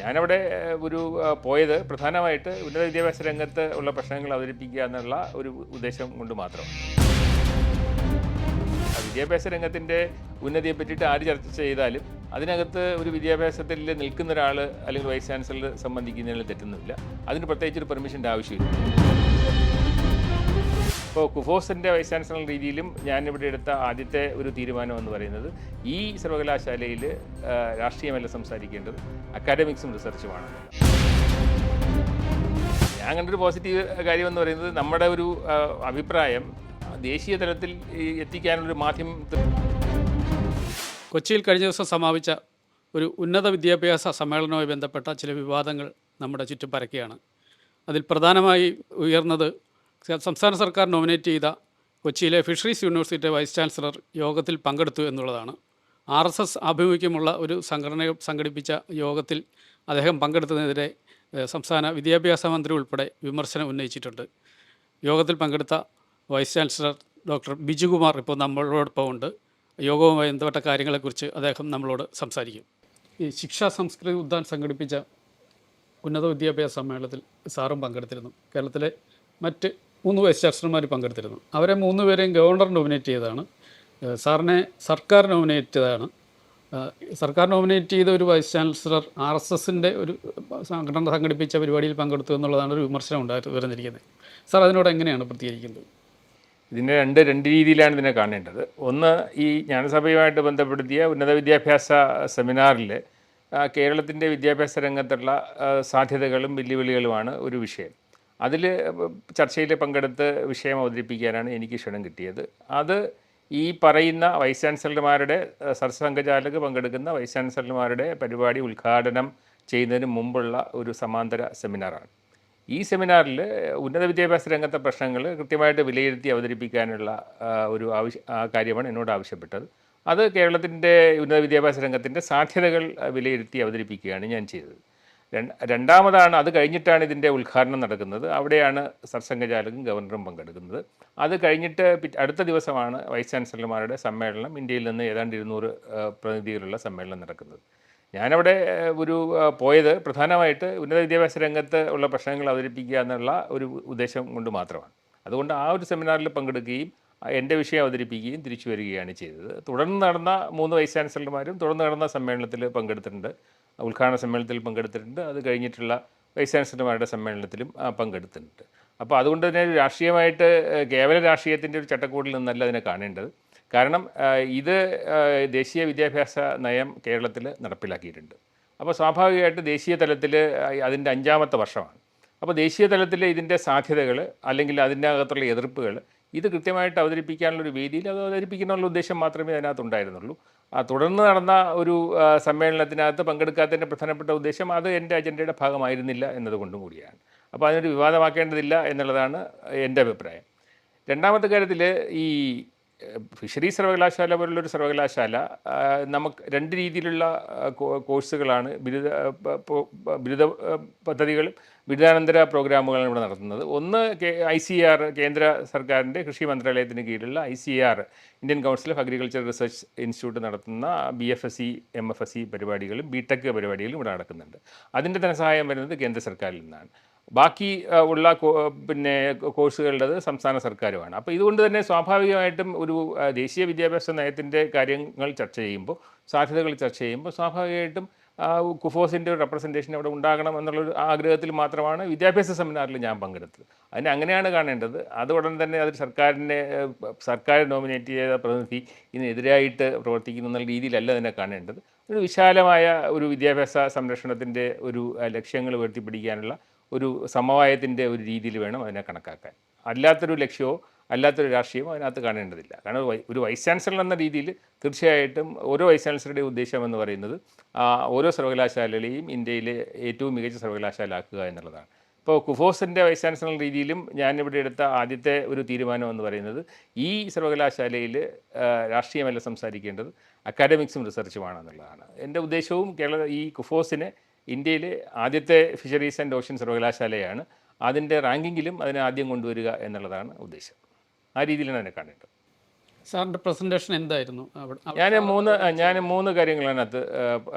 ഞാനവിടെ ഒരു പോയത് പ്രധാനമായിട്ട് ഉന്നത വിദ്യാഭ്യാസ രംഗത്ത് ഉള്ള പ്രശ്നങ്ങൾ അവതരിപ്പിക്കുക എന്നുള്ള ഒരു ഉദ്ദേശം കൊണ്ട് മാത്രം. വിദ്യാഭ്യാസ രംഗത്തിന്റെ ഉന്നതിയെ പറ്റിയിട്ട് ആര് ചർച്ച ചെയ്താലും അതിനകത്ത് ഒരു വിദ്യാഭ്യാസത്തിൽ നിൽക്കുന്ന ഒരാൾ അല്ലെങ്കിൽ വൈസ് ചാൻസലർ സംബന്ധിക്കുന്നതിൽ തെറ്റൊന്നുമില്ല. അതിന് പ്രത്യേകിച്ച് ഒരു പെർമിഷന്റെ ആവശ്യമില്ല. ഇപ്പോൾ കുഫോസിന്റെ വൈസ് ചാൻസലർ രീതിയിലും ഞാനിവിടെ എടുത്ത ആദ്യത്തെ ഒരു തീരുമാനം എന്ന് പറയുന്നത് ഈ സർവകലാശാലയിൽ രാഷ്ട്രീയമല്ല സംസാരിക്കേണ്ടത് അക്കാഡമിക്സും റിസർച്ചുമാണ് ഞാൻ കണ്ടൊരു പോസിറ്റീവ് കാര്യം എന്ന് പറയുന്നത് നമ്മുടെ ഒരു അഭിപ്രായം ദേശീയ തലത്തിൽ എത്തിക്കാനുള്ളൊരു മാധ്യമം കൊച്ചിയിൽ കഴിഞ്ഞ ദിവസം സമാപിച്ച ഒരു ഉന്നത വിദ്യാഭ്യാസ സമ്മേളനവുമായി ബന്ധപ്പെട്ട ചില വിവാദങ്ങൾ നമ്മുടെ ചുറ്റും പരക്കുകയാണ്. അതിൽ പ്രധാനമായി ഉയർന്നത് സംസ്ഥാന സർക്കാർ നോമിനേറ്റ് ചെയ്ത കൊച്ചിയിലെ ഫിഷറീസ് യൂണിവേഴ്സിറ്റിയുടെ വൈസ് ചാൻസലർ യോഗത്തിൽ പങ്കെടുത്തു എന്നുള്ളതാണ്. ആർ എസ് എസ് ആഭിമുഖ്യമുള്ള ഒരു സംഘടന സംഘടിപ്പിച്ച യോഗത്തിൽ അദ്ദേഹം പങ്കെടുത്തതിനെതിരെ സംസ്ഥാന വിദ്യാഭ്യാസ മന്ത്രി ഉൾപ്പെടെ വിമർശനം ഉന്നയിച്ചിട്ടുണ്ട്. യോഗത്തിൽ പങ്കെടുത്ത വൈസ് ചാൻസലർ ഡോക്ടർ ബിജുകുമാർ ഇപ്പോൾ നമ്മളോടൊപ്പം ഉണ്ട് യോഗവുമായി ബന്ധപ്പെട്ട കാര്യങ്ങളെക്കുറിച്ച് അദ്ദേഹം നമ്മളോട് സംസാരിക്കും. ഈ ശിക്ഷാ സംസ്കൃതി ഉദ്യാൻ സംഘടിപ്പിച്ച ഉന്നത വിദ്യാഭ്യാസ സമ്മേളനത്തിൽ സാറും പങ്കെടുത്തിരുന്നു. കേരളത്തിലെ മറ്റ് മൂന്ന് വൈസ് ചാൻസലർമാർ പങ്കെടുത്തിരുന്നു. അവരെ മൂന്ന് പേരെയും ഗവർണർ നോമിനേറ്റ് ചെയ്തതാണ്. സാറിനെ സർക്കാർ നോമിനേറ്റ് ചെയ്തതാണ്. സർക്കാർ നോമിനേറ്റ് ചെയ്ത ഒരു വൈസ് ചാൻസലർ ആർ എസ് എസിന്റെ ഒരു സംഘടന സംഘടിപ്പിച്ച പരിപാടിയിൽ പങ്കെടുത്തു എന്നുള്ളതാണ് ഒരു വിമർശനം ഉണ്ടായിട്ട് വരുന്നിരിക്കുന്നത് സാർ അതിനോട് എങ്ങനെയാണ് പ്രതികരിക്കുന്നത്? ഇതിനെ രണ്ട് രണ്ട് രീതിയിലാണ് ഇതിനെ കാണേണ്ടത്. ഒന്ന് ഈ ജ്ഞാനസഭയുമായിട്ട് ബന്ധപ്പെടുത്തിയ ഉന്നത വിദ്യാഭ്യാസ സെമിനാറിൽ കേരളത്തിന്റെ വിദ്യാഭ്യാസ രംഗത്തുള്ള സാധ്യതകളും വെല്ലുവിളികളുമാണ് ഒരു വിഷയം. അതിൽ ചർച്ചയിൽ പങ്കെടുത്ത് വിഷയം അവതരിപ്പിക്കാനാണ് എനിക്ക് ക്ഷണം കിട്ടിയത്. അത് ഈ പറയുന്ന വൈസ് ചാൻസലർമാരുടെ സർസംഘചാലക് പങ്കെടുക്കുന്ന വൈസ് ചാൻസലർമാരുടെ പരിപാടി ഉദ്ഘാടനം ചെയ്യുന്നതിന് മുമ്പുള്ള ഒരു സമാന്തര സെമിനാറാണ്. ഈ സെമിനാറിൽ ഉന്നത വിദ്യാഭ്യാസ രംഗത്തെ പ്രശ്നങ്ങൾ കൃത്യമായിട്ട് വിലയിരുത്തി അവതരിപ്പിക്കാനുള്ള ഒരു ആവശ്യ കാര്യമാണ് എന്നോട് ആവശ്യപ്പെട്ടത്. അത് കേരളത്തിന്റെ ഉന്നത വിദ്യാഭ്യാസ രംഗത്തിന്റെ സാധ്യതകൾ വിലയിരുത്തി അവതരിപ്പിക്കുകയാണ് ഞാൻ ചെയ്തത്. രണ്ടാമതാണ് അത് കഴിഞ്ഞിട്ടാണ് ഇതിന്റെ ഉദ്ഘാടനം നടക്കുന്നത്. അവിടെയാണ് സർസംഘചാലകും ഗവർണറും പങ്കെടുക്കുന്നത്. അത് കഴിഞ്ഞിട്ട് അടുത്ത ദിവസമാണ് വൈസ് ചാൻസലർമാരുടെ സമ്മേളനം. ഇന്ത്യയിൽ നിന്ന് ഏതാണ്ട് ഇരുന്നൂറ് പ്രതിനിധികളുള്ള സമ്മേളനം നടക്കുന്നത്. ഞാനവിടെ ഒരു പോയത് പ്രധാനമായിട്ട് ഉന്നത വിദ്യാഭ്യാസ രംഗത്ത് ഉള്ള പ്രശ്നങ്ങൾ അവതരിപ്പിക്കുക എന്നുള്ള ഒരു ഉദ്ദേശം കൊണ്ട് മാത്രമാണ്. അതുകൊണ്ട് ആ ഒരു സെമിനാറിൽ പങ്കെടുക്കുകയും എന്റെ വിഷയം അവതരിപ്പിക്കുകയും തിരിച്ചു വരികയാണ് ചെയ്തത്. തുടർന്ന് നടന്ന മൂന്ന് വൈസ് ചാൻസലർമാരും തുടർന്ന് നടന്ന സമ്മേളനത്തിൽ പങ്കെടുത്തിട്ടുണ്ട്. ഉദ്ഘാടന സമ്മേളനത്തിൽ പങ്കെടുത്തിട്ടുണ്ട്. അത് കഴിഞ്ഞിട്ടുള്ള വൈസ് ചാൻസലർമാരുടെ സമ്മേളനത്തിലും പങ്കെടുത്തിട്ടുണ്ട്. അപ്പോൾ അതുകൊണ്ട് തന്നെ രാഷ്ട്രീയമായിട്ട് കേവല രാഷ്ട്രീയത്തിന്റെ ഒരു ചട്ടക്കൂടിൽ നിന്നല്ല അതിനെ കാണേണ്ടത്. കാരണം ഇത് ദേശീയ വിദ്യാഭ്യാസ നയം കേരളത്തിൽ നടപ്പിലാക്കിയിട്ടുണ്ട്. അപ്പോൾ സ്വാഭാവികമായിട്ട് ദേശീയ തലത്തിൽ അതിന്റെ അഞ്ചാമത്തെ വർഷമാണ്. അപ്പോൾ ദേശീയ തലത്തിൽ ഇതിന്റെ സാധ്യതകൾ അല്ലെങ്കിൽ അതിന്റെ അകത്തുള്ള എതിർപ്പുകൾ ഇത് കൃത്യമായിട്ട് അവതരിപ്പിക്കാനുള്ള ഒരു വേദിയിൽ അത് അവതരിപ്പിക്കാനുള്ള ഉദ്ദേശം മാത്രമേ അതിനകത്ത് ഉണ്ടായിരുന്നുള്ളൂ ആ തുടർന്ന് നടന്ന ഒരു സമ്മേളനത്തിനകത്ത് പങ്കെടുക്കാത്തതിന്റെ പ്രധാനപ്പെട്ട ഉദ്ദേശം അത് എന്റെ അജണ്ടയുടെ ഭാഗമായിരുന്നില്ല എന്നതുകൊണ്ടും കൂടിയാണ്. അപ്പോൾ അതിനൊരു വിവാദമാക്കേണ്ടതില്ല എന്നുള്ളതാണ് എന്റെ അഭിപ്രായം. രണ്ടാമത്തെ കാര്യത്തിൽ ഈ ഏഹ്, ഫിഷറീസ് സർവകലാശാല പോലുള്ളൊരു സർവകലാശാല നമുക്ക് രണ്ട് രീതിയിലുള്ള കോഴ്സുകളാണ് ബിരുദ ബിരുദ പദ്ധതികളും ബിരുദാനന്തര പ്രോഗ്രാമുകളാണ് ഇവിടെ നടത്തുന്നത്. ഒന്ന് ഐ സി ആർ കേന്ദ്ര സർക്കാരിന്റെ കൃഷി മന്ത്രാലയത്തിന് കീഴിലുള്ള I C R Indian council of agriculture research institute നടത്തുന്ന B F S C M F S C പരിപാടികളും ബി ടെക് പരിപാടികളും ഇവിടെ നടക്കുന്നുണ്ട്. അതിന്റെ ധനസഹായം വരുന്നത് കേന്ദ്ര സർക്കാരിൽ നിന്നാണ്. ബാക്കി ഉള്ള പിന്നെ കോഴ്സുകളുടേത് സംസ്ഥാന സർക്കാരുമാണ്. അപ്പോൾ ഇതുകൊണ്ട് തന്നെ സ്വാഭാവികമായിട്ടും ഒരു ദേശീയ വിദ്യാഭ്യാസ നയത്തിന്റെ കാര്യങ്ങൾ ചർച്ച ചെയ്യുമ്പോൾ സാധ്യതകൾ ചർച്ച ചെയ്യുമ്പോൾ സ്വാഭാവികമായിട്ടും കുഫോസിന്റെ ഒരു റെപ്രസെന്റേഷൻ അവിടെ ഉണ്ടാകണം എന്നുള്ളൊരു ആഗ്രഹത്തിൽ മാത്രമാണ് വിദ്യാഭ്യാസ സെമിനാറിൽ ഞാൻ പങ്കെടുത്തത്. അതിനെ അങ്ങനെയാണ് കാണേണ്ടത്. അത് ഉടൻ തന്നെ അത് സർക്കാരിനെ സർക്കാർ നോമിനേറ്റ് ചെയ്ത പ്രതിനിധി ഇതിനെതിരായിട്ട് പ്രവർത്തിക്കുന്നു എന്നുള്ള രീതിയിലല്ല തന്നെ കാണേണ്ടത്. ഒരു വിശാലമായ ഒരു വിദ്യാഭ്യാസ സംരക്ഷണത്തിന്റെ ഒരു ലക്ഷ്യങ്ങൾ ഉയർത്തിപ്പിടിക്കാനുള്ള ഒരു സമവായത്തിന്റെ ഒരു രീതിയിൽ വേണം അതിനെ കണക്കാക്കാൻ. അല്ലാത്തൊരു ലക്ഷ്യമോ അല്ലാത്തൊരു രാഷ്ട്രീയമോ അതിനകത്ത് കാണേണ്ടതില്ല. കാരണം ഒരു വൈസ് ചാൻസലർ എന്ന രീതിയിൽ തീർച്ചയായിട്ടും ഓരോ വൈസ് ചാൻസലറുടെ ഉദ്ദേശം എന്ന് പറയുന്നത് ഓരോ സർവകലാശാലകളെയും ഇന്ത്യയിലെ ഏറ്റവും മികച്ച സർവകലാശാല ആക്കുക എന്നുള്ളതാണ്. ഇപ്പോൾ കുഫോസിന്റെ വൈസ് ചാൻസലർ രീതിയിലും ഞാനിവിടെ എടുത്ത ആദ്യത്തെ ഒരു തീരുമാനം എന്ന് പറയുന്നത് ഈ സർവകലാശാലയിൽ രാഷ്ട്രീയമല്ല സംസാരിക്കേണ്ടത് അക്കാഡമിക്സും റിസർച്ചുമാണ് എന്നുള്ളതാണ് എന്റെ ഉദ്ദേശവും കേരള ഈ കുഫോസിനെ ഇന്ത്യയിലെ ആദ്യത്തെ ഫിഷറീസ് ആൻഡ് ഓഷ്യൻ സർവകലാശാലയാണ്. അതിന്റെ റാങ്കിങ്ങിലും അതിനെ ആദ്യം കൊണ്ടുവരിക എന്നുള്ളതാണ് ഉദ്ദേശം. ആ രീതിയിലാണ് അതിനെ കാണേണ്ടത്. സാറിന്റെ പ്രസന്റേഷൻ എന്തായിരുന്നു? ഞാൻ മൂന്ന് ഞാൻ മൂന്ന് കാര്യങ്ങളാണ് അത്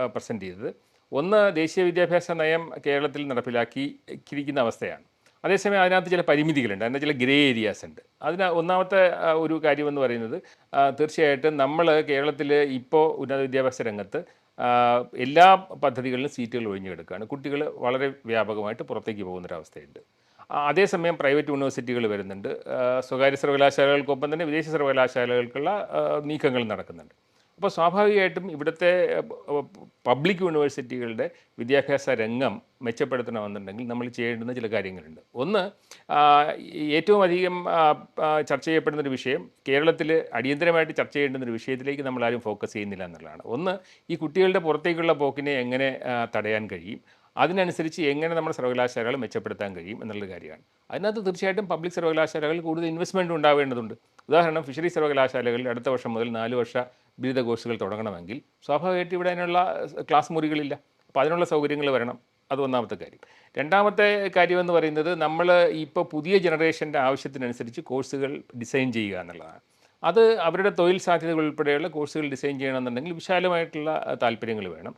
പ്രസന്റ് ചെയ്തത്. ഒന്ന് ദേശീയ വിദ്യാഭ്യാസ നയം കേരളത്തിൽ നടപ്പിലാക്കിയിരിക്കുന്ന അവസ്ഥയാണ്. അതേസമയം അതിനകത്ത് ചില പരിമിതികളുണ്ട്. അതിനകത്ത് ചില ഗ്രേ ഏരിയാസ് ഉണ്ട്. അതിന് ഒന്നാമത്തെ ഒരു കാര്യമെന്ന് പറയുന്നത് തീർച്ചയായിട്ടും നമ്മൾ കേരളത്തിൽ ഇപ്പോൾ ഉന്നത വിദ്യാഭ്യാസ രംഗത്ത് എല്ലാ പദ്ധതികളിലും സീറ്റുകൾ ഒഴിഞ്ഞു കിടക്കുകയാണ് കുട്ടികൾ വളരെ വ്യാപകമായിട്ട് പുറത്തേക്ക് പോകുന്നൊരവസ്ഥയുണ്ട്. അതേസമയം പ്രൈവറ്റ് യൂണിവേഴ്സിറ്റികൾ വരുന്നുണ്ട്. സ്വകാര്യ സർവകലാശാലകൾക്കൊപ്പം തന്നെ വിദേശ സർവകലാശാലകൾക്കുള്ള നീക്കങ്ങൾ നടക്കുന്നുണ്ട്. അപ്പോൾ സ്വാഭാവികമായിട്ടും ഇവിടുത്തെ പബ്ലിക് യൂണിവേഴ്സിറ്റികളുടെ വിദ്യാഭ്യാസ രംഗം മെച്ചപ്പെടുത്തണമെന്നുണ്ടെങ്കിൽ നമ്മൾ ചെയ്യേണ്ടുന്ന ചില കാര്യങ്ങളുണ്ട്. ഒന്ന് ഏറ്റവും അധികം ചർച്ച ചെയ്യപ്പെടുന്ന ഒരു വിഷയം കേരളത്തിൽ അടിയന്തരമായിട്ട് ചർച്ച ചെയ്യേണ്ടുന്ന ഒരു വിഷയത്തിലേക്ക് നമ്മൾ ആരും ഫോക്കസ് ചെയ്യുന്നില്ല എന്നുള്ളതാണ്. ഒന്ന് ഈ കുട്ടികളുടെ പുറത്തേക്കുള്ള പോക്കിനെ എങ്ങനെ തടയാൻ കഴിയും? അതിനനുസരിച്ച് എങ്ങനെ നമ്മുടെ സർവകലാശാലകൾ മെച്ചപ്പെടുത്താൻ കഴിയും എന്നുള്ള കാര്യമാണ്. അതിനകത്ത് തീർച്ചയായിട്ടും പബ്ലിക് സർവകലാശാലകൾ കൂടുതൽ ഇൻവെസ്റ്റ്മെന്റ് ഉണ്ടാവേണ്ടതുണ്ട്. ഉദാഹരണം ഫിഷറി സർവകലാശാലകളിൽ അടുത്ത വർഷം മുതൽ നാല് വർഷ ബിരുദ കോഴ്സുകൾ തുടങ്ങണമെങ്കിൽ സ്വാഭാവികമായിട്ട് ഇവിടെ അതിനുള്ള ക്ലാസ് മുറികളില്ല. അപ്പോൾ അതിനുള്ള സൗകര്യങ്ങൾ വരണം. അത് ഒന്നാമത്തെ കാര്യം. രണ്ടാമത്തെ കാര്യമെന്ന് പറയുന്നത് നമ്മൾ ഇപ്പോൾ പുതിയ ജനറേഷന്റെ ആവശ്യത്തിനനുസരിച്ച് കോഴ്സുകൾ ഡിസൈൻ ചെയ്യുക എന്നുള്ളതാണ്. അത് അവരുടെ തൊഴിൽ സാധ്യതകൾ ഉൾപ്പെടെയുള്ള കോഴ്സുകൾ ഡിസൈൻ ചെയ്യണമെന്നുണ്ടെങ്കിൽ വിശാലമായിട്ടുള്ള താല്പര്യങ്ങൾ വേണം.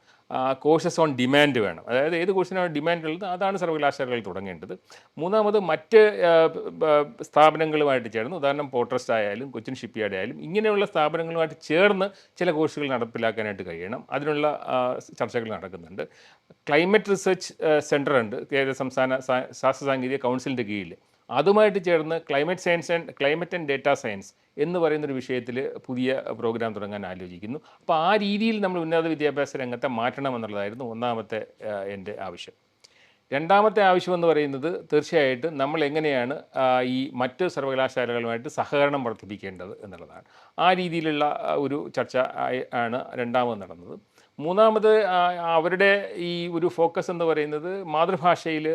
കോഴ്സസ് ഓൺ ഡിമാൻഡ് വേണം. അതായത് ഏത് കോഴ്സിനാണ് ഡിമാൻഡ് ഉള്ളത്? അതാണ് സർവകലാശാലകൾ തുടങ്ങേണ്ടത്. മൂന്നാമത് മറ്റ് സ്ഥാപനങ്ങളുമായിട്ട് ചേർന്ന് ഉദാഹരണം പോർട്രസ്റ്റ് ആയാലും കൊച്ചിൻ ഷിപ്പ്യാർഡ് ആയാലും ഇങ്ങനെയുള്ള സ്ഥാപനങ്ങളുമായിട്ട് ചേർന്ന് ചില കോഴ്സുകൾ നടപ്പിലാക്കാനായിട്ട് കഴിയണം. അതിനുള്ള ചർച്ചകൾ നടക്കുന്നുണ്ട്. ക്ലൈമറ്റ് റിസർച്ച് സെന്റർ ഉണ്ട്. കേരള സംസ്ഥാന ശാസ്ത്ര സാങ്കേതിക കൗൺസിലിന്റെ കീഴിൽ അതുമായിട്ട് ചേർന്ന് climate science and climate and data science എന്ന് പറയുന്നൊരു വിഷയത്തിൽ പുതിയ പ്രോഗ്രാം തുടങ്ങാൻ ആലോചിക്കുന്നു. അപ്പോൾ ആ രീതിയിൽ നമ്മൾ ഉന്നത വിദ്യാഭ്യാസ രംഗത്തെ മാറ്റണമെന്നുള്ളതായിരുന്നു ഒന്നാമത്തെ എന്റെ ആവശ്യം. രണ്ടാമത്തെ ആവശ്യമെന്ന് പറയുന്നത് തീർച്ചയായിട്ടും നമ്മൾ എങ്ങനെയാണ് ഈ മറ്റ് സർവകലാശാലകളുമായിട്ട് സഹകരണം വർദ്ധിപ്പിക്കേണ്ടത് എന്നുള്ളതാണ്. ആ രീതിയിലുള്ള ഒരു ചർച്ച ആണ് രണ്ടാമത് നടന്നത്. മൂന്നാമത് അവരുടെ ഈ ഒരു ഫോക്കസ് എന്ന് പറയുന്നത് മാതൃഭാഷയിൽ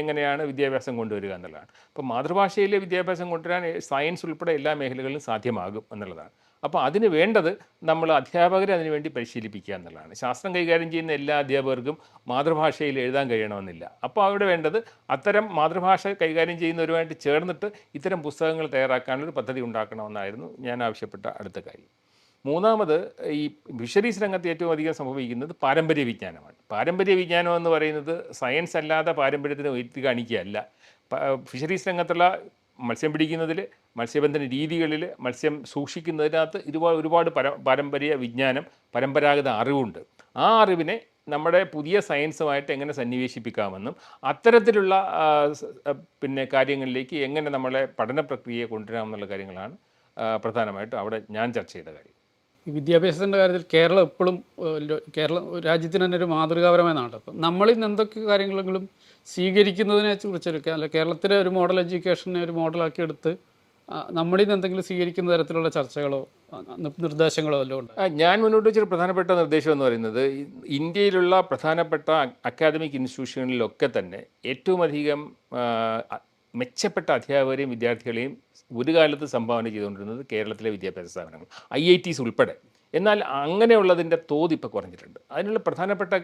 എങ്ങനെയാണ് വിദ്യാഭ്യാസം കൊണ്ടുവരിക എന്നുള്ളതാണ്. അപ്പോൾ മാതൃഭാഷയിൽ വിദ്യാഭ്യാസം കൊണ്ടുവരാൻ സയൻസ് ഉൾപ്പെടെ എല്ലാ മേഖലകളിലും സാധ്യമാകും എന്നുള്ളതാണ്. അപ്പോൾ അതിന് വേണ്ടത് നമ്മൾ അധ്യാപകരെ അതിനുവേണ്ടി പരിശീലിപ്പിക്കുക എന്നുള്ളതാണ്. ശാസ്ത്രം കൈകാര്യം ചെയ്യുന്ന എല്ലാ അധ്യാപകർക്കും മാതൃഭാഷയിൽ എഴുതാൻ കഴിയണമെന്നില്ല. അപ്പോൾ അവിടെ വേണ്ടത് അത്തരം മാതൃഭാഷ കൈകാര്യം ചെയ്യുന്നവരുമായിട്ട് ചേർന്നിട്ട് ഇത്തരം പുസ്തകങ്ങൾ തയ്യാറാക്കാനൊരു പദ്ധതി ഉണ്ടാക്കണമെന്നായിരുന്നു ഞാൻ ആവശ്യപ്പെട്ട അടുത്ത കാര്യം. മൂന്നാമത് ഈ ഫിഷറീസ് രംഗത്ത് ഏറ്റവും അധികം സംഭവിക്കുന്നത് പാരമ്പര്യ വിജ്ഞാനമാണ്. പാരമ്പര്യ വിജ്ഞാനം എന്ന് പറയുന്നത് സയൻസ് അല്ലാതെ പാരമ്പര്യത്തിന് ഉയർത്തി കാണിക്കുകയല്ല. ഫിഷറീസ് രംഗത്തുള്ള മത്സ്യം പിടിക്കുന്നതിൽ മത്സ്യബന്ധന രീതികളിൽ മത്സ്യം സൂക്ഷിക്കുന്നതിനകത്ത് ഒരുപാട് ഒരുപാട് പര പാരമ്പര്യ വിജ്ഞാനം പരമ്പരാഗത അറിവുണ്ട്. ആ അറിവിനെ നമ്മുടെ പുതിയ സയൻസുമായിട്ട് എങ്ങനെ സന്നിവേശിപ്പിക്കാമെന്നും അത്തരത്തിലുള്ള പിന്നെ കാര്യങ്ങളിലേക്ക് എങ്ങനെ നമ്മളെ പഠന പ്രക്രിയയെ കൊണ്ടുവരാമെന്നുള്ള കാര്യങ്ങളാണ് പ്രധാനമായിട്ടും അവിടെ ഞാൻ ചർച്ച ചെയ്ത കാര്യം. ഈ വിദ്യാഭ്യാസത്തിന്റെ കാര്യത്തിൽ കേരളം എപ്പോഴും കേരളം രാജ്യത്തിന് തന്നെ ഒരു മാതൃകാപരമായ നാട് അപ്പം നമ്മളിൽ നിന്ന് എന്തൊക്കെ കാര്യങ്ങളെങ്കിലും സ്വീകരിക്കുന്നതിനെ കുറിച്ചൊക്കെ അല്ല കേരളത്തിലെ ഒരു മോഡൽ എഡ്യൂക്കേഷനെ ഒരു മോഡലാക്കി എടുത്ത് നമ്മളിൽ നിന്ന് എന്തെങ്കിലും സ്വീകരിക്കുന്ന തരത്തിലുള്ള ചർച്ചകളോ നിർദ്ദേശങ്ങളോ വല്ലതും ഉണ്ട്? ഞാൻ മുന്നോട്ട് വെച്ചൊരു പ്രധാനപ്പെട്ട നിർദ്ദേശം എന്ന് പറയുന്നത് ഇന്ത്യയിലുള്ള പ്രധാനപ്പെട്ട അക്കാദമിക് ഇൻസ്റ്റിറ്റ്യൂഷനുകളിലൊക്കെ തന്നെ ഏറ്റവും അധികം മെച്ചപ്പെട്ട അധ്യാപകരെയും വിദ്യാർത്ഥികളെയും ഒരു കാലത്ത് സംഭാവന ചെയ്തുകൊണ്ടിരുന്നത് കേരളത്തിലെ വിദ്യാഭ്യാസ സ്ഥാപനങ്ങൾ ഐ ഐ ടീസ് ഉൾപ്പെടെ. എന്നാൽ അങ്ങനെയുള്ളതിന്റെ തോത് ഇപ്പോൾ കുറഞ്ഞിട്ടുണ്ട്. അതിനുള്ള പ്രധാനപ്പെട്ട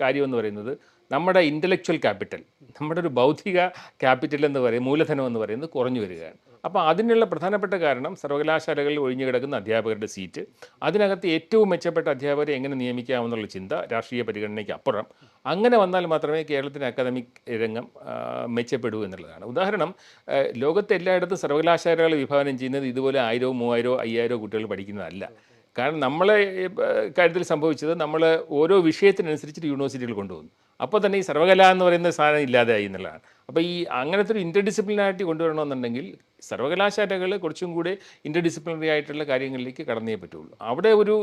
കാര്യം എന്ന് പറയുന്നത് നമ്മുടെ ഇന്റലക്ച്വൽ ക്യാപിറ്റൽ നമ്മുടെ ഒരു ബൗദ്ധിക ക്യാപിറ്റൽ എന്ന് പറയും മൂലധനം എന്ന് പറയുന്നത് കുറഞ്ഞു വരികയാണ്. അപ്പോൾ അതിനുള്ള പ്രധാനപ്പെട്ട കാരണം സർവകലാശാലകളിൽ ഒഴിഞ്ഞു കിടക്കുന്ന അധ്യാപകരുടെ സീറ്റ് അതിനകത്ത് ഏറ്റവും മെച്ചപ്പെട്ട അധ്യാപകരെ എങ്ങനെ നിയമിക്കാമെന്നുള്ള ചിന്ത രാഷ്ട്രീയ പരിഗണനയ്ക്ക് അപ്പുറം. അങ്ങനെ വന്നാൽ മാത്രമേ കേരളത്തിന്റെ അക്കാദമിക് രംഗം മെച്ചപ്പെടൂ എന്നുള്ളതാണ്. ഉദാഹരണം ലോകത്തെ എല്ലായിടത്തും സർവകലാശാലകൾ വിഭാവനം ചെയ്യുന്നത് ഇതുപോലെ ആയിരോ മൂവായിരോ അയ്യായിരോ കുട്ടികൾ പഠിക്കുന്നതല്ല. കാരണം നമ്മളെ കാര്യത്തിൽ സംഭവിച്ചത് നമ്മൾ ഓരോ വിഷയത്തിനനുസരിച്ചിട്ട് യൂണിവേഴ്സിറ്റികൾ കൊണ്ടുപോകുന്നു അപ്പോൾ തന്നെ ഈ സർവകല എന്ന് പറയുന്ന സാധനം ഇല്ലാതെയായി എന്നുള്ളതാണ്. അപ്പോൾ ഈ അങ്ങനത്തെ ഒരു ഇന്റർഡിസിപ്ലിനാരിറ്റി കൊണ്ടുവരണമെന്നുണ്ടെങ്കിൽ സർവകലാശാലകൾ കുറച്ചും കൂടെ ഇന്റർഡിസിപ്ലിനറി ആയിട്ടുള്ള കാര്യങ്ങളിലേക്ക് കടന്നേ പറ്റുള്ളൂ. അവിടെ ഒരു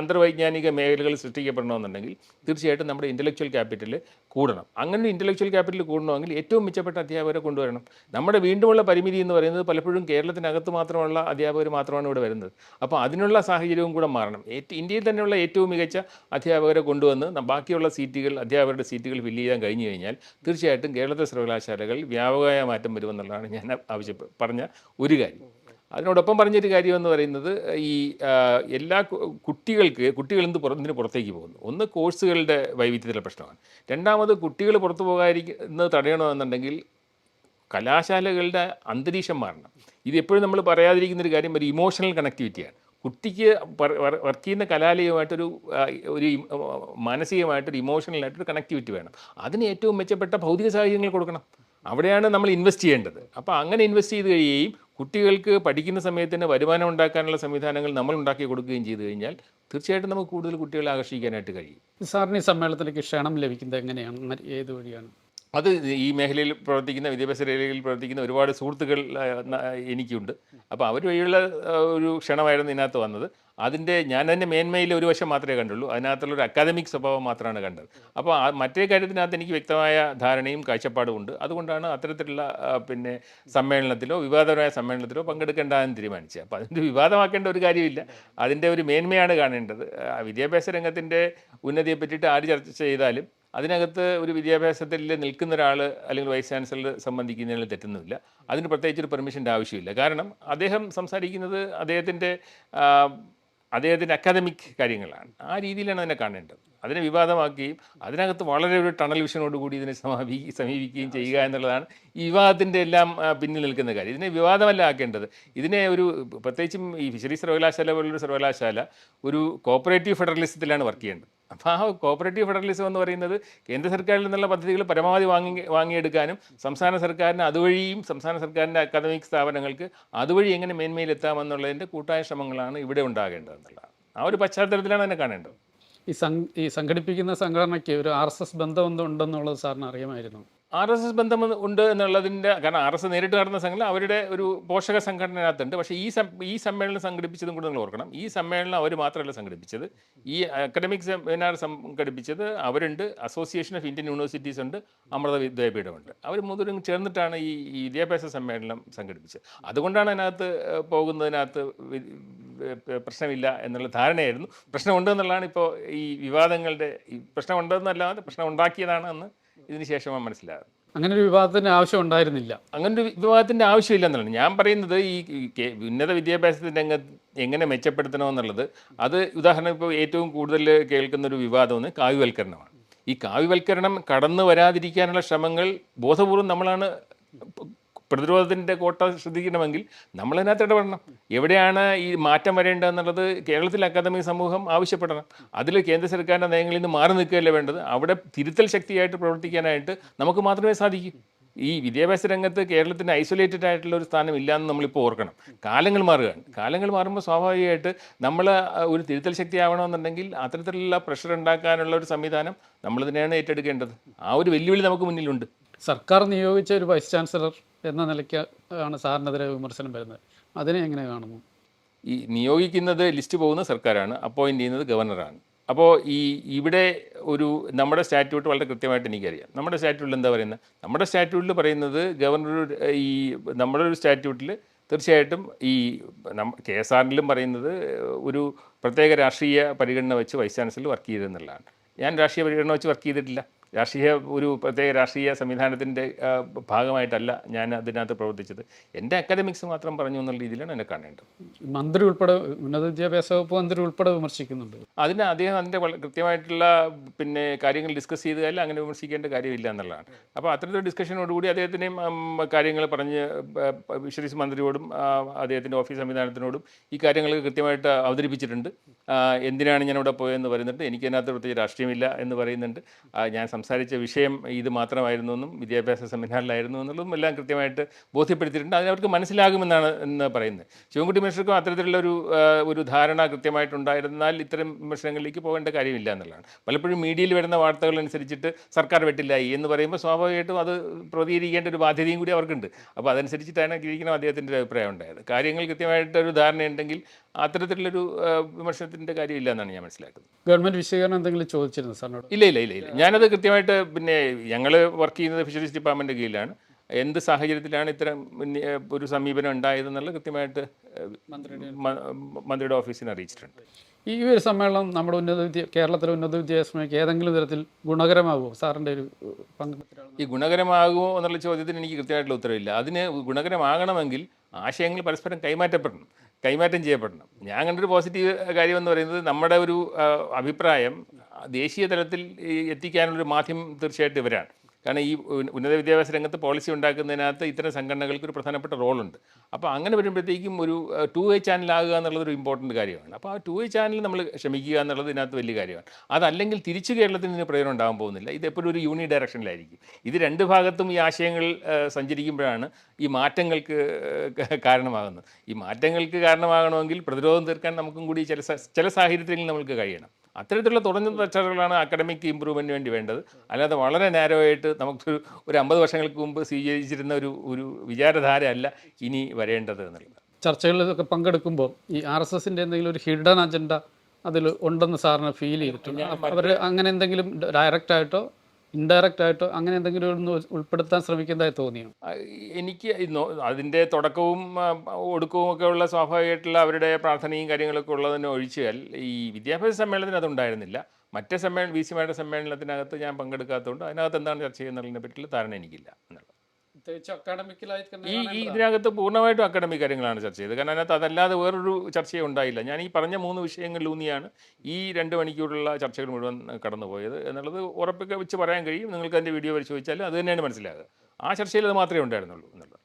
അന്തർവൈജ്ഞാനിക മേഖലകൾ സൃഷ്ടിക്കപ്പെടണമെന്നുണ്ടെങ്കിൽ തീർച്ചയായിട്ടും നമ്മുടെ ഇന്റലക്ച്വൽ ക്യാപിറ്റൽ കൂടണം. അങ്ങനെ ഇന്റലക്ച്വൽ ക്യാപിറ്റൽ കൂടണമെങ്കിൽ ഏറ്റവും മെച്ചപ്പെട്ട അധ്യാപകരെ കൊണ്ടുവരണം. നമ്മുടെ വീണ്ടുമുള്ള പരിമിതി എന്ന് പറയുന്നത് പലപ്പോഴും കേരളത്തിനകത്ത് മാത്രമുള്ള അധ്യാപകർ മാത്രമാണ് ഇവിടെ വരുന്നത്. അപ്പോൾ അതിനുള്ള സാഹചര്യവും കൂടെ മാറണം. ഇന്ത്യയിൽ തന്നെയുള്ള ഏറ്റവും മികച്ച അധ്യാപകരെ കൊണ്ടുവന്ന് ബാക്കിയുള്ള സീറ്റുകൾ അധ്യാപകരുടെ സീറ്റുകൾ ഫില്ല് ചെയ്യാൻ കഴിഞ്ഞു കഴിഞ്ഞാൽ തീർച്ചയായിട്ടും കേരളത്തെ കേരളത്തിലെ സർവകലാശാലകളിൽ വ്യാപകമായ മാറ്റം വരുമെന്നുള്ളതാണ് ഞാൻ ആവശ്യപ്പെട്ട പറഞ്ഞ ഒരു കാര്യം. അതിനോടൊപ്പം പറഞ്ഞൊരു കാര്യം എന്ന് പറയുന്നത് ഈ എല്ലാ കുട്ടികൾക്ക് കുട്ടികൾ എന്ത് പുറത്തിന് പുറത്തേക്ക് പോകുന്നു. ഒന്ന് കോഴ്സുകളുടെ വൈവിധ്യത്തിലെ പ്രശ്നമാണ്. രണ്ടാമത് കുട്ടികൾ പുറത്തു പോകാതിരിക്കുന്നത് തടയണമെന്നുണ്ടെങ്കിൽ കലാശാലകളുടെ അന്തരീക്ഷം മാറണം. ഇത് എപ്പോഴും നമ്മൾ പറയാതിരിക്കുന്ന ഒരു കാര്യം ഒരു ഇമോഷണൽ കണക്ടിവിറ്റിയാണ് കുട്ടിക്ക് വർക്ക് ചെയ്യുന്ന കലാലയമായിട്ടൊരു ഒരു മാനസികമായിട്ടൊരു ഇമോഷണലായിട്ടൊരു കണക്ടിവിറ്റി വേണം. അതിന് ഏറ്റവും മെച്ചപ്പെട്ട ഭൗതിക സാഹചര്യങ്ങൾ കൊടുക്കണം. അവിടെയാണ് നമ്മൾ ഇൻവെസ്റ്റ് ചെയ്യേണ്ടത്. അപ്പോൾ അങ്ങനെ ഇൻവെസ്റ്റ് ചെയ്ത് കഴിയുകയും കുട്ടികൾക്ക് പഠിക്കുന്ന സമയത്ത് തന്നെ വരുമാനം ഉണ്ടാക്കാനുള്ള സംവിധാനങ്ങൾ നമ്മൾ ഉണ്ടാക്കി കൊടുക്കുകയും ചെയ്തു കഴിഞ്ഞാൽ തീർച്ചയായിട്ടും നമുക്ക് കൂടുതൽ കുട്ടികളെ ആകർഷിക്കാനായിട്ട് കഴിയും. സാറിന് ഈ സമ്മേളനത്തിലേക്ക് ക്ഷണം ലഭിക്കുന്നത് എങ്ങനെയാണ്? ഏത് വഴിയാണ്? അത് ഈ മേഖലയിൽ പ്രവർത്തിക്കുന്ന വിദ്യാഭ്യാസ മേഖലയിൽ പ്രവർത്തിക്കുന്ന ഒരുപാട് സുഹൃത്തുക്കൾ എനിക്കുണ്ട്. അപ്പോൾ അവർ വഴിയുള്ള ഒരു ക്ഷണമായിരുന്നു ഇതിനകത്ത് വന്നത്. അതിന്റെ ഞാൻ തന്നെ മേന്മയിൽ ഒരു വശം മാത്രമേ കണ്ടുള്ളൂ. അതിനകത്തുള്ള ഒരു അക്കാദമിക് സ്വഭാവം മാത്രമാണ് കണ്ടത്. അപ്പോൾ മറ്റേ കാര്യത്തിനകത്ത് എനിക്ക് വ്യക്തമായ ധാരണയും കാഴ്ചപ്പാടും ഉണ്ട്. അതുകൊണ്ടാണ് അത്തരത്തിലുള്ള പിന്നെ സമ്മേളനത്തിലോ വിവാദപരമായ സമ്മേളനത്തിലോ പങ്കെടുക്കേണ്ടതെന്ന് തീരുമാനിച്ചത്. അപ്പോൾ അതിന്റെ വിവാദമാക്കേണ്ട ഒരു കാര്യമില്ല. അതിന്റെ ഒരു മേന്മയാണ് കാണേണ്ടത്. വിദ്യാഭ്യാസ രംഗത്തിന്റെ ഉന്നതിയെ പറ്റിയിട്ട് ആര് ചർച്ച ചെയ്താലും അതിനകത്ത് ഒരു വിദ്യാഭ്യാസത്തിൽ നിൽക്കുന്ന ഒരാൾ അല്ലെങ്കിൽ വൈസ് ചാൻസലർ സംബന്ധിക്കുന്നതിൽ തെറ്റൊന്നുമില്ല. അതിന് പ്രത്യേകിച്ച് ഒരു പെർമിഷന്റെ ആവശ്യമില്ല. കാരണം അദ്ദേഹം സംസാരിക്കുന്നത് അദ്ദേഹത്തിന്റെ അദ്ദേഹത്തിന്റെ അക്കാദമിക് കാര്യങ്ങളാണ്. ആ രീതിയിലാണ് അതിനെ കാണേണ്ടത്. അതിനെ വിവാദമാക്കുകയും അതിനകത്ത് വളരെ ഒരു ടണൽ വിഷനോട് കൂടി ഇതിനെ സമാപി സമീപിക്കുകയും ചെയ്യുക എന്നുള്ളതാണ് ഈ വിവാദത്തിന്റെ എല്ലാം പിന്നിൽ നിൽക്കുന്ന കാര്യം. ഇതിനെ വിവാദമല്ല ആക്കേണ്ടത്. ഇതിനെ ഒരു പ്രത്യേകിച്ചും ഈ ഫിഷറീസ് സർവകലാശാല പോലുള്ള സർവകലാശാല ഒരു കോപ്പറേറ്റീവ് ഫെഡറലിസത്തിലാണ് വർക്ക് ചെയ്യേണ്ടത്. അപ്പോൾ ആ കോപ്പറേറ്റീവ് ഫെഡറലിസം എന്ന് പറയുന്നത് കേന്ദ്ര സർക്കാരിൽ നിന്നുള്ള പദ്ധതികൾ പരമാവധി വാങ്ങി വാങ്ങിയെടുക്കാനും സംസ്ഥാന സർക്കാരിന് അതുവഴിയും സംസ്ഥാന സർക്കാരിന്റെ അക്കാദമിക് സ്ഥാപനങ്ങൾക്ക് അതുവഴി എങ്ങനെ മേന്മയിലെത്താമെന്നുള്ളതിന്റെ കൂട്ടായ ശ്രമങ്ങളാണ് ഇവിടെ ഉണ്ടാകേണ്ടതെന്നുള്ളതാണ് ആ ഒരു പശ്ചാത്തലത്തിലാണ് അതിനെ കാണേണ്ടത്. ഈ ഈ സംഘടിപ്പിക്കുന്ന സംഘടനയ്ക്ക് ഒരു ആർ എസ് എസ് ബന്ധം എന്തോ ഉണ്ടെന്നുള്ളത് സാറിന് അറിയാമായിരുന്നു. ആർ എസ് എസ് ബന്ധം ഉണ്ട് എന്നുള്ളതിന്റെ കാരണം ആർ എസ് എസ് നേരിട്ട് നടന്ന സംഘടന അവരുടെ ഒരു പോഷക സംഘടനകത്തുണ്ട് പക്ഷേ ഈ ഈ സമ്മേളനം സംഘടിപ്പിച്ചതും കൂടെ നിങ്ങൾ ഓർക്കണം. ഈ സമ്മേളനം അവർ മാത്രമല്ല സംഘടിപ്പിച്ചത്. ഈ അക്കാഡമിക് സെമിനാർ സംഘടിപ്പിച്ചത് അവരുണ്ട്. അസോസിയേഷൻ ഓഫ് ഇന്ത്യൻ യൂണിവേഴ്സിറ്റീസ് ഉണ്ട്. അമൃത വിദ്യാപീഠമുണ്ട് അവർ മുതലും ചേർന്നിട്ടാണ് ഈ വിദ്യാഭ്യാസ സമ്മേളനം സംഘടിപ്പിച്ചത്. അതുകൊണ്ടാണ് അതിനകത്ത് പോകുന്നതിനകത്ത് പ്രശ്നമില്ല എന്നുള്ള ധാരണയായിരുന്നു. പ്രശ്നമുണ്ടെന്നുള്ളതാണ് ഇപ്പോൾ ഈ വിവാദങ്ങളുടെ പ്രശ്നമുണ്ടെന്നല്ലാതെ പ്രശ്നം ഉണ്ടാക്കിയതാണ് എന്ന് ഇതിന് ശേഷമാണ് മനസ്സിലാകുന്നത് അങ്ങനെ ഒരു വിവാദത്തിന് ആവശ്യം ഉണ്ടായിരുന്നില്ല. അങ്ങനെ ഒരു വിവാദത്തിന്റെ ആവശ്യമില്ല എന്നുള്ളത് ഞാൻ പറയുന്നത് ഈ ഉന്നത വിദ്യാഭ്യാസത്തിന്റെ രംഗത്ത് എങ്ങനെ മെച്ചപ്പെടുത്തണമെന്നുള്ളത് അത് ഉദാഹരണം ഇപ്പോൾ ഏറ്റവും കൂടുതൽ കേൾക്കുന്ന ഒരു വിവാദമെന്ന് കാവ്യവൽക്കരണമാണ്. ഈ കാവ്യവൽക്കരണം കടന്നു വരാതിരിക്കാനുള്ള ശ്രമങ്ങൾ ബോധപൂർവം നമ്മളാണ് പ്രതിരോധത്തിന്റെ കോട്ട ശ്രദ്ധിക്കണമെങ്കിൽ നമ്മളതിനകത്ത് ഇടപെടണം എവിടെയാണ് ഈ മാറ്റം വരേണ്ടതെന്നുള്ളത് കേരളത്തിലെ അക്കാദമിക സമൂഹം ആവശ്യപ്പെടണം. അതിൽ കേന്ദ്ര സർക്കാരിന്റെ നയങ്ങളിൽ നിന്ന് മാറി നിൽക്കുകയല്ലേ വേണ്ടത്? അവിടെ തിരുത്തൽ ശക്തിയായിട്ട് പ്രവർത്തിക്കാനായിട്ട് നമുക്ക് മാത്രമേ സാധിക്കൂ. ഈ വിദ്യാഭ്യാസ രംഗത്ത് കേരളത്തിന് ഐസൊലേറ്റഡ് ആയിട്ടുള്ള ഒരു സ്ഥാനം ഇല്ലയെന്ന് നമ്മളിപ്പോൾ ഓർക്കണം. കാലങ്ങൾ മാറുകയാണ്. കാലങ്ങൾ മാറുമ്പോൾ സ്വാഭാവികമായിട്ട് നമ്മൾ ഒരു തിരുത്തൽ ശക്തി ആവണമെന്നുണ്ടെങ്കിൽ അത്തരത്തിലുള്ള പ്രഷർ ഉണ്ടാക്കാനുള്ള ഒരു സംവിധാനം നമ്മൾ തന്നെയാണ് ഏറ്റെടുക്കേണ്ടത്. ആ ഒരു വെല്ലുവിളി നമുക്ക് മുന്നിലുണ്ട്. സർക്കാർ നിയോഗിച്ച ഒരു വൈസ് ചാൻസലർ എന്ന നിലയ്ക്ക് ആണ് സാറിനെതിരെ വിമർശനം വരുന്നത്. അതിനെ എങ്ങനെ കാണുന്നു? ഈ നിയോഗിക്കുന്നത് ലിസ്റ്റ് പോകുന്ന സർക്കാരാണ് അപ്പോയിന്റ് ചെയ്യുന്നത് ഗവർണറാണ്. അപ്പോൾ ഈ ഇവിടെ ഒരു നമ്മുടെ സ്റ്റാറ്റ്യൂട്ട് വളരെ കൃത്യമായിട്ട് എനിക്കറിയാം. നമ്മുടെ സ്റ്റാറ്റ്യൂട്ടിൽ എന്താ പറയുന്നത്? നമ്മുടെ സ്റ്റാറ്റ്യൂട്ടിൽ പറയുന്നത് ഗവർണർ ഈ നമ്മുടെ ഒരു സ്റ്റാറ്റ്യൂട്ടിൽ തീർച്ചയായിട്ടും ഈ നമ്മ കെ എസ് ആറിലും പറയുന്നത് ഒരു പ്രത്യേക രാഷ്ട്രീയ പരിഗണന വെച്ച് വൈസ് ചാൻസലർ വർക്ക് ചെയ്തെന്നുള്ളതാണ് ഞാൻ രാഷ്ട്രീയ പരിഗണന വെച്ച് വർക്ക് ചെയ്തിട്ടില്ല. രാഷ്ട്രീയ ഒരു പ്രത്യേക രാഷ്ട്രീയ സംവിധാനത്തിന്റെ ഭാഗമായിട്ടല്ല ഞാൻ അതിനകത്ത് പ്രവർത്തിച്ചത്. എന്റെ അക്കാദമിക്സ് മാത്രം പറഞ്ഞു എന്നുള്ള രീതിയിലാണ് എന്നെ കാണേണ്ടത്. മന്ത്രി ഉൾപ്പെടെ ഉന്നത വിദ്യാഭ്യാസ വകുപ്പ് മന്ത്രി ഉൾപ്പെടെ വിമർശിക്കുന്നുണ്ട്. അതിന് അദ്ദേഹം അതിന്റെ കൃത്യമായിട്ടുള്ള പിന്നെ കാര്യങ്ങൾ ഡിസ്കസ് ചെയ്താൽ അങ്ങനെ വിമർശിക്കേണ്ട കാര്യമില്ല എന്നുള്ളതാണ്. അപ്പോൾ അത്തരത്തിലുള്ള ഡിസ്കഷനോടുകൂടി അദ്ദേഹത്തിനെയും കാര്യങ്ങൾ പറഞ്ഞ് ഫിഷറീസ് മന്ത്രിയോടും അദ്ദേഹത്തിന്റെ ഓഫീസ് സംവിധാനത്തിനോടും ഈ കാര്യങ്ങൾ കൃത്യമായിട്ട് അവതരിപ്പിച്ചിട്ടുണ്ട്. എന്തിനാണ് ഞാൻ ഇവിടെ പോയതെന്ന് പറയുന്നുണ്ട്. എനിക്കതിനകത്ത് പ്രത്യേകിച്ച് രാഷ്ട്രീയമില്ല എന്ന് പറയുന്നുണ്ട്. ഞാൻ സംസാരിച്ച വിഷയം ഇത് മാത്രമായിരുന്നു എന്നും വിദ്യാഭ്യാസ സെമിനാറിലായിരുന്നു എന്നുള്ളതും എല്ലാം കൃത്യമായിട്ട് ബോധ്യപ്പെടുത്തിയിട്ടുണ്ട്. അതിനവർക്ക് മനസ്സിലാകുമെന്നാണ് എന്ന് പറയുന്നത്. ശിവൻകുട്ടി മിനിസ്റ്റർക്കും അത്തരത്തിലുള്ള ഒരു ഒരു ധാരണ കൃത്യമായിട്ടുണ്ടായിരുന്നാൽ ഇത്തരം വിമർശനങ്ങളിലേക്ക് പോകേണ്ട കാര്യമില്ല എന്നുള്ളതാണ്. പലപ്പോഴും മീഡിയയിൽ വരുന്ന വാർത്തകൾ അനുസരിച്ചിട്ട് സർക്കാർ വെട്ടില്ലായി എന്ന് പറയുമ്പോൾ സ്വാഭാവികമായിട്ടും അത് പ്രതികരിക്കേണ്ട ഒരു ബാധ്യതയും കൂടി അവർക്കുണ്ട്. അപ്പോൾ അതനുസരിച്ചിട്ടാണ് ഇരിക്കണം അദ്ദേഹത്തിന്റെ ഒരു അഭിപ്രായം ഉണ്ടായത്. കാര്യങ്ങൾ കൃത്യമായിട്ടൊരു ധാരണയുണ്ടെങ്കിൽ അത്തരത്തിലുള്ളൊരു വിമർശനത്തിന്റെ കാര്യമില്ല എന്നാണ് ഞാൻ മനസ്സിലാക്കുന്നത്. ഗവൺമെന്റ് വിശദീകരണം എന്തെങ്കിലും ചോദിച്ചിരുന്നു സാറിനോട്? ഇല്ല ഇല്ല ഇല്ല ഇല്ല. ഞാനത് കൃത്യമായിട്ട് പിന്നെ ഞങ്ങൾ വർക്ക് ചെയ്യുന്നത് ഫിഷറീസ് ഡിപ്പാർട്ട്മെന്റ് കീഴിലാണ്. എന്ത് സാഹചര്യത്തിലാണ് ഇത്തരം ഒരു സമീപനം ഉണ്ടായതെന്നുള്ളത് കൃത്യമായിട്ട് മന്ത്രിയുടെ ഓഫീസിനെ അറിയിച്ചിട്ടുണ്ട്. ഈ ഒരു സമ്മേളനം നമ്മുടെ ഉന്നത വിദ്യ കേരളത്തിലെ ഉന്നത വിദ്യാഭ്യാസ ഏതെങ്കിലും തരത്തിൽ ഗുണകരമാകുമോ സാറിന്റെ ഒരു പങ്ക് ഈ ഗുണകരമാകുമോ എന്നുള്ള ചോദ്യത്തിന് എനിക്ക് കൃത്യമായിട്ടുള്ള ഉത്തരവില്ല. അതിന് ഗുണകരമാകണമെങ്കിൽ ആശയങ്ങൾ പരസ്പരം കൈമാറ്റപ്പെടണം. കൈമാറ്റം ചെയ്യപ്പെടണം. ഞാൻ കണ്ടൊരു പോസിറ്റീവ് കാര്യം എന്ന് പറയുന്നത് നമ്മുടെ ഒരു അഭിപ്രായം ദേശീയ തലത്തിൽ എത്തിക്കാനുള്ളൊരു മാധ്യമം തീർച്ചയായിട്ടും ഇവരാണ്. കാരണം ഈ ഉന്ന- ഉന്നത വിദ്യാഭ്യാസ രംഗത്ത് പോളിസി ഉണ്ടാക്കുന്നതിനകത്ത് ഇത്തരം സംഘടനകൾക്ക് ഒരു പ്രധാനപ്പെട്ട റോളുണ്ട്. അപ്പോൾ അങ്ങനെ വരുമ്പോഴത്തേക്കും ഒരു ടു വേ ചാനൽ ആകുക എന്നുള്ളത് ഒരു ഇമ്പോർട്ടന്റ് കാര്യമാണ്. അപ്പോൾ ആ ടു വേ ചാനൽ നമ്മൾ ക്ഷമിക്കുക എന്നുള്ളത് ഇതിനകത്ത് വലിയ കാര്യമാണ്. അതല്ലെങ്കിൽ തിരിച്ച് കേരളത്തിൽ നിന്ന് പ്രയോജനം ഉണ്ടാകാൻ പോകുന്നില്ല. ഇത് എപ്പോഴും ഒരു യൂണി ഡയറക്ഷനിലായിരിക്കും ഇത് രണ്ട് ഭാഗത്തും ഈ ആശയങ്ങൾ സഞ്ചരിക്കുമ്പോഴാണ് ഈ മാറ്റങ്ങൾക്ക് കാരണമാകുന്നത്. ഈ മാറ്റങ്ങൾക്ക് കാരണമാകണമെങ്കിൽ പ്രതിരോധം തീർക്കാൻ നമുക്കും കൂടി ചില ചില സാഹചര്യത്തിൽ നമുക്ക് കഴിയണം. അത്തരത്തിലുള്ള തുടങ്ങുന്ന ചർച്ചകളാണ് അക്കാഡമിക് ഇമ്പ്രൂവ്മെന്റിന് വേണ്ടി വേണ്ടത്. അല്ലാതെ വളരെ നാരോ ആയിട്ട് നമുക്ക് ഒരു അമ്പത് വർഷങ്ങൾക്ക് മുമ്പ് സ്വീകരിച്ചിരുന്ന ഒരു ഒരു വിചാരധാര അല്ല ഇനി വരേണ്ടത് എന്നുള്ളത്. ചർച്ചകളിലൊക്കെ പങ്കെടുക്കുമ്പോൾ ഈ ആർ എസ് എസിന്റെ എന്തെങ്കിലും ഒരു ഹിഡൻ അജണ്ട അതിൽ ഉണ്ടെന്ന് സാറിന് ഫീൽ ചെയ്തിട്ടുണ്ട്. അവർ അങ്ങനെ എന്തെങ്കിലും ഡയറക്റ്റ് ആയിട്ടോ ഇൻഡയറക്റ്റ് ആയിട്ടോ അങ്ങനെ എന്തെങ്കിലും ഒന്ന് ഉൾപ്പെടുത്താൻ ശ്രമിക്കുന്നതായി തോന്നിയോ? എനിക്ക് അതിന്റെ തുടക്കവും ഒടുക്കവും ഒക്കെ ഉള്ള സ്വാഭാവികമായിട്ടുള്ള അവരുടെ പ്രാർത്ഥനയും കാര്യങ്ങളൊക്കെ ഉള്ളതിനെ ഒഴിച്ചാൽ ഈ വിദ്യാഭ്യാസ സമ്മേളനത്തിന് അതുണ്ടായിരുന്നില്ല മറ്റേ സമ്മേളനം വി സിമാരുടെ സമ്മേളനത്തിനകത്ത് ഞാൻ പങ്കെടുക്കാത്തതുകൊണ്ട് അതിനകത്ത് എന്താണ് ചർച്ച ചെയ്യുന്നതിനെ പറ്റിയുള്ള ധാരണ എനിക്കില്ല എന്നുള്ളത്. പ്രത്യേകിച്ച് അക്കാഡമിക്കലായി ഈ ഈ ഇതിനകത്ത് പൂർണമായിട്ടും അക്കാഡമിക് കാര്യങ്ങളാണ് ചർച്ച ചെയ്തത്. കാരണം അതിനകത്ത് അതല്ലാതെ വേറൊരു ചർച്ചയും ഉണ്ടായില്ല. ഞാൻ ഈ പറഞ്ഞ മൂന്ന് വിഷയങ്ങളിലൂന്നിയാണ് ഈ രണ്ട് മണിക്കൂറുള്ള ചർച്ചകൾ മുഴുവൻ കടന്നുപോയത് എന്നുള്ളത് ഉറപ്പൊക്കെ വെച്ച് പറയാൻ കഴിയും. നിങ്ങൾക്ക് അതിന്റെ വീഡിയോ പരിശോധിച്ചാൽ അത് തന്നെയാണ് മനസ്സിലാകുക. ആ ചർച്ചയിൽ അത് മാത്രമേ ഉണ്ടായിരുന്നുള്ളൂ എന്നുള്ളത്.